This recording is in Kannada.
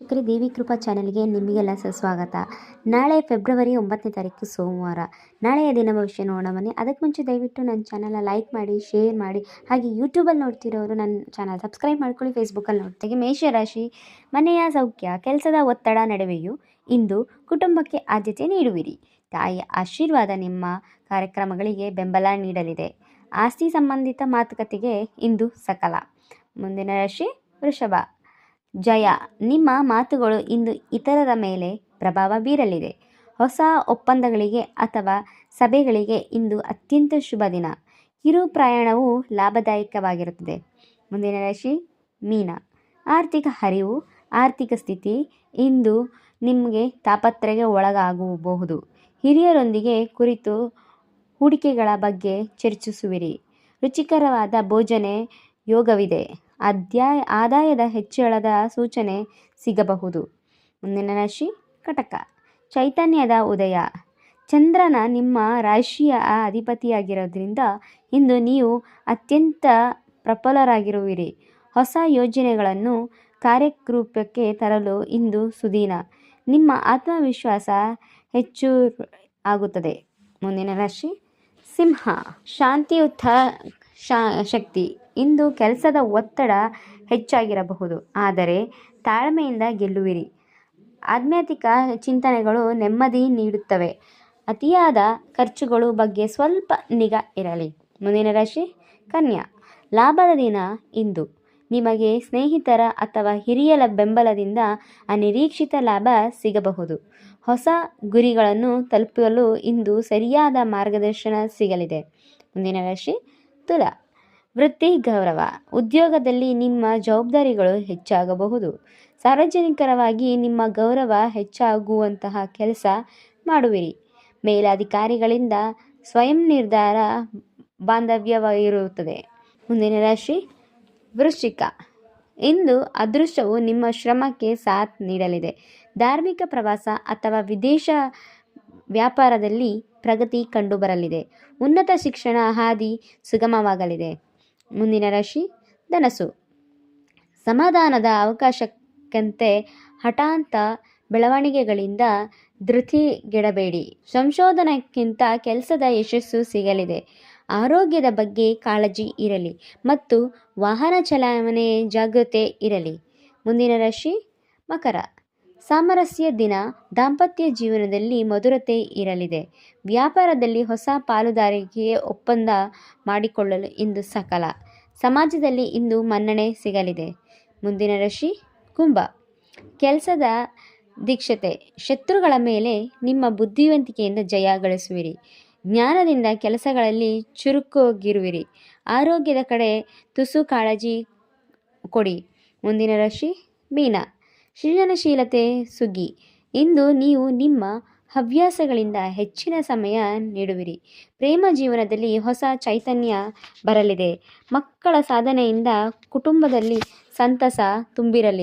ವೀಕ್ಷಕರೇ, ದೇವಿ ಕೃಪಾ ಚಾನೆಲ್ಗೆ ನಿಮಗೆಲ್ಲ ಸುಸ್ವಾಗತ ನಾಳೆ ಫೆಬ್ರವರಿ ಒಂಬತ್ತನೇ ತಾರೀಕು ಸೋಮವಾರ. ನಾಳೆಯ ದಿನ ಭವಿಷ್ಯ ನೋಡೋಣ ಬನ್ನಿ. ಅದಕ್ಕೆ ಮುಂಚೆ ದಯವಿಟ್ಟು ನನ್ನ ಚಾನಲ್ನ ಲೈಕ್ ಮಾಡಿ, ಶೇರ್ ಮಾಡಿ. ಹಾಗೆ ಯೂಟ್ಯೂಬಲ್ಲಿ ನೋಡ್ತಿರೋರು ನನ್ನ ಚಾನಲ್ ಸಬ್ಸ್ಕ್ರೈಬ್ ಮಾಡ್ಕೊಳ್ಳಿ. ಫೇಸ್ಬುಕ್ಕಲ್ಲಿ ನೋಡ್ತೀವಿ ಮೇಷರಾಶಿ, ಮನೆಯ ಸೌಖ್ಯ, ಕೆಲಸದ ಒತ್ತಡ ನಡುವೆಯೂ ಇಂದು ಕುಟುಂಬಕ್ಕೆ ಆದ್ಯತೆ ನೀಡುವಿರಿ. ತಾಯಿಯ ಆಶೀರ್ವಾದ ನಿಮ್ಮ ಕಾರ್ಯಕ್ರಮಗಳಿಗೆ ಬೆಂಬಲ ನೀಡಲಿದೆ. ಆಸ್ತಿ ಸಂಬಂಧಿತ ಮಾತುಕತೆಗೆ ಇಂದು ಸಕಲ. ಮುಂದಿನ ರಾಶಿ ವೃಷಭ. ಜಯ, ನಿಮ್ಮ ಮಾತುಗಳು ಇಂದು ಇತರರ ಮೇಲೆ ಪ್ರಭಾವ ಬೀರಲಿದೆ. ಹೊಸ ಒಪ್ಪಂದಗಳಿಗೆ ಅಥವಾ ಸಭೆಗಳಿಗೆ ಇಂದು ಅತ್ಯಂತ ಶುಭ ದಿನ. ಕಿರು ಪ್ರಯಾಣವು ಲಾಭದಾಯಕವಾಗಿರುತ್ತದೆ. ಮುಂದಿನ ರಾಶಿ, ಮೀನ. ಆರ್ಥಿಕ ಹರಿವು, ಆರ್ಥಿಕ ಸ್ಥಿತಿ ಇಂದು ನಿಮಗೆ ತಾಪತ್ರೆಗೆ ಒಳಗಾಗಬಹುದು. ಹಿರಿಯರೊಂದಿಗೆ ಕುರಿತು ಹೂಡಿಕೆಗಳ ಬಗ್ಗೆ ಚರ್ಚಿಸುವಿರಿ. ರುಚಿಕರವಾದ ಭೋಜನೆ ಯೋಗವಿದೆ. ಅಧ್ಯಾಯ, ಆದಾಯದ ಹೆಚ್ಚಳದ ಸೂಚನೆ ಸಿಗಬಹುದು. ಮುಂದಿನ ರಾಶಿ, ಕಟಕ. ಚೈತನ್ಯದ ಉದಯ. ಚಂದ್ರನ ನಿಮ್ಮ ರಾಶಿಯ ಅಧಿಪತಿಯಾಗಿರೋದ್ರಿಂದ ಇಂದು ನೀವು ಅತ್ಯಂತ ಪ್ರಬಲರಾಗಿರುವಿರಿ. ಹೊಸ ಯೋಜನೆಗಳನ್ನು ಕಾರ್ಯರೂಪಕ್ಕೆ ತರಲು ಇಂದು ಸುದೀನ. ನಿಮ್ಮ ಆತ್ಮವಿಶ್ವಾಸ ಹೆಚ್ಚು ಆಗುತ್ತದೆ. ಮುಂದಿನ ರಾಶಿ, ಸಿಂಹ. ಶಾಂತಿಯುತ ಶಾ, ಶಕ್ತಿ. ಇಂದು ಕೆಲಸದ ಒತ್ತಡ ಹೆಚ್ಚಾಗಿರಬಹುದು. ಆದರೆ ತಾಳ್ಮೆಯಿಂದ ಗೆಲ್ಲುವಿರಿ. ಆಧ್ಯಾತ್ಮಿಕ ಚಿಂತನೆಗಳು ನೆಮ್ಮದಿ ನೀಡುತ್ತವೆ. ಅತಿಯಾದ ಖರ್ಚುಗಳು ಬಗ್ಗೆ ಸ್ವಲ್ಪ ನಿಗಾ ಇರಲಿ. ಮುಂದಿನ ರಾಶಿ, ಕನ್ಯಾ. ಲಾಭದ ದಿನ ಇಂದು. ನಿಮಗೆ ಸ್ನೇಹಿತರ ಅಥವಾ ಹಿರಿಯರ ಬೆಂಬಲದಿಂದ ಅನಿರೀಕ್ಷಿತ ಲಾಭ ಸಿಗಬಹುದು. ಹೊಸ ಗುರಿಗಳನ್ನು ತಲುಪಲು ಇಂದು ಸರಿಯಾದ ಮಾರ್ಗದರ್ಶನ ಸಿಗಲಿದೆ. ಮುಂದಿನ ರಾಶಿ ತುಲ ವೃತ್ತಿ ಗೌರವ. ಉದ್ಯೋಗದಲ್ಲಿ ನಿಮ್ಮ ಜವಾಬ್ದಾರಿಗಳು ಹೆಚ್ಚಾಗಬಹುದು. ಸಾರ್ವಜನಿಕರವಾಗಿ ನಿಮ್ಮ ಗೌರವ ಹೆಚ್ಚಾಗುವಂತಹ ಕೆಲಸ ಮಾಡುವಿರಿ. ಮೇಲಾಧಿಕಾರಿಗಳಿಂದ ಸ್ವಯಂ ನಿರ್ಧಾರ ಬಾಂಧವ್ಯವಾಗಿರುತ್ತದೆ. ಮುಂದಿನ ರಾಶಿ, ವೃಶ್ಚಿಕ. ಇಂದು ಅದೃಷ್ಟವು ನಿಮ್ಮ ಶ್ರಮಕ್ಕೆ ಸಾಥ್ ನೀಡಲಿದೆ. ಧಾರ್ಮಿಕ ಪ್ರವಾಸ ಅಥವಾ ವಿದೇಶ ವ್ಯಾಪಾರದಲ್ಲಿ ಪ್ರಗತಿ ಕಂಡುಬರಲಿದೆ. ಉನ್ನತ ಶಿಕ್ಷಣ ಹಾದಿ ಸುಗಮವಾಗಲಿದೆ. ಮುಂದಿನ ರಾಶಿ ಧನಸು ಸಮಾಧಾನದ ಅವಕಾಶಕ್ಕಂತೆ ಹಠಾಂತ ಬೆಳವಣಿಗೆಗಳಿಂದ ಧೃತಿಗೆಡಬೇಡಿ. ಸಂಶೋಧನಕ್ಕಿಂತ ಕೆಲಸದ ಯಶಸ್ಸು ಸಿಗಲಿದೆ. ಆರೋಗ್ಯದ ಬಗ್ಗೆ ಕಾಳಜಿ ಇರಲಿ ಮತ್ತು ವಾಹನ ಚಲಾವಣೆ ಜಾಗೃತೆ ಇರಲಿ. ಮುಂದಿನ ರಾಶಿ ಮಕರ. ಸಾಮರಸ್ಯ ದಿನ ದಾಂಪತ್ಯ ಜೀವನದಲ್ಲಿ ಮಧುರತೆ ಇರಲಿದೆ. ವ್ಯಾಪಾರದಲ್ಲಿ ಹೊಸ ಪಾಲುದಾರಿಕೆ ಒಪ್ಪಂದ ಮಾಡಿಕೊಳ್ಳಲು ಇಂದು ಸಕಲ. ಸಮಾಜದಲ್ಲಿ ಇಂದು ಮನ್ನಣೆ ಸಿಗಲಿದೆ. ಮುಂದಿನ ರಶಿ ಕುಂಭ. ಕೆಲಸದ ದೀಕ್ಷತೆ. ಶತ್ರುಗಳ ಮೇಲೆ ನಿಮ್ಮ ಬುದ್ಧಿವಂತಿಕೆಯಿಂದ ಜಯ ಗಳಿಸುವಿರಿ. ಜ್ಞಾನದಿಂದ ಕೆಲಸಗಳಲ್ಲಿ ಚುರುಕುಗಿರುವಿರಿ. ಆರೋಗ್ಯದ ಕಡೆ ತುಸು ಕಾಳಜಿ ಕೊಡಿ. ಮುಂದಿನ ರಶಿ ಮೀನ. ಸೃಜನಶೀಲತೆ ಸುಗ್ಗಿ. ಇಂದು ನೀವು ನಿಮ್ಮ ಹವ್ಯಾಸಗಳಿಂದ ಹೆಚ್ಚಿನ ಸಮಯ ನೀಡುವಿರಿ. ಪ್ರೇಮ ಜೀವನದಲ್ಲಿ ಹೊಸ ಚೈತನ್ಯ ಬರಲಿದೆ. ಮಕ್ಕಳ ಸಾಧನೆಯಿಂದ ಕುಟುಂಬದಲ್ಲಿ ಸಂತಸ ತುಂಬಿರಲಿದೆ.